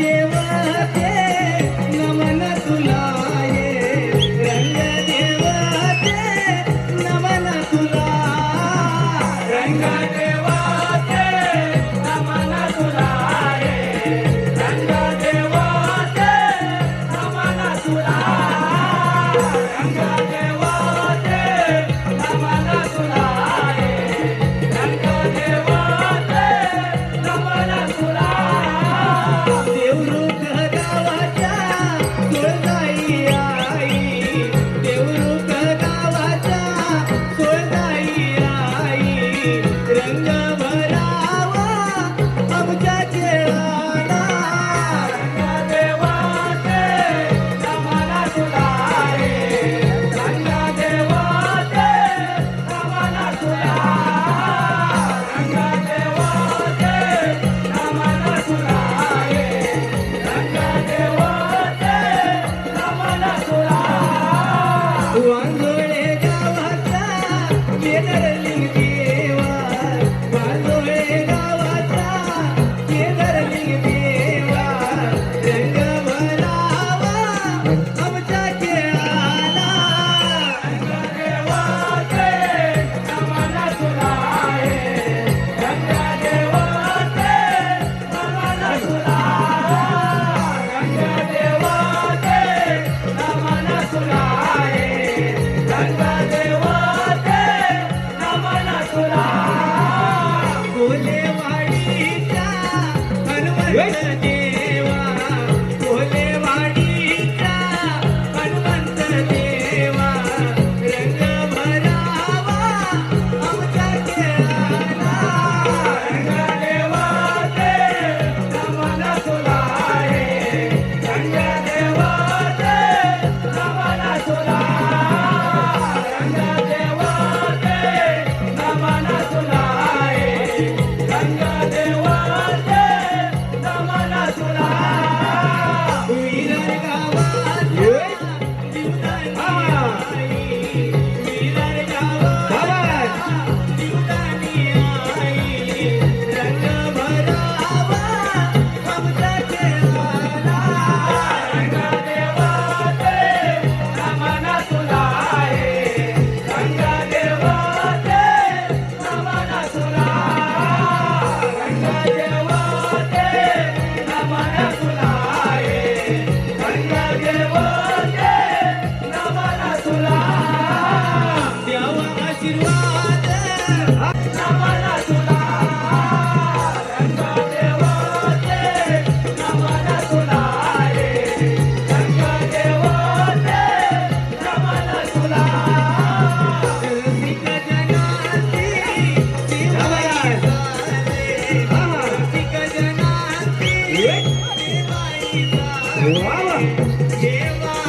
वा नमन सुनाये रंग देवाते नमन सुना रंगराय रंग देवात सुरा रंग देवाते धमान सुराय रंगा देवातम सुरा ಎದರಲ್ಲಿ lá, mano.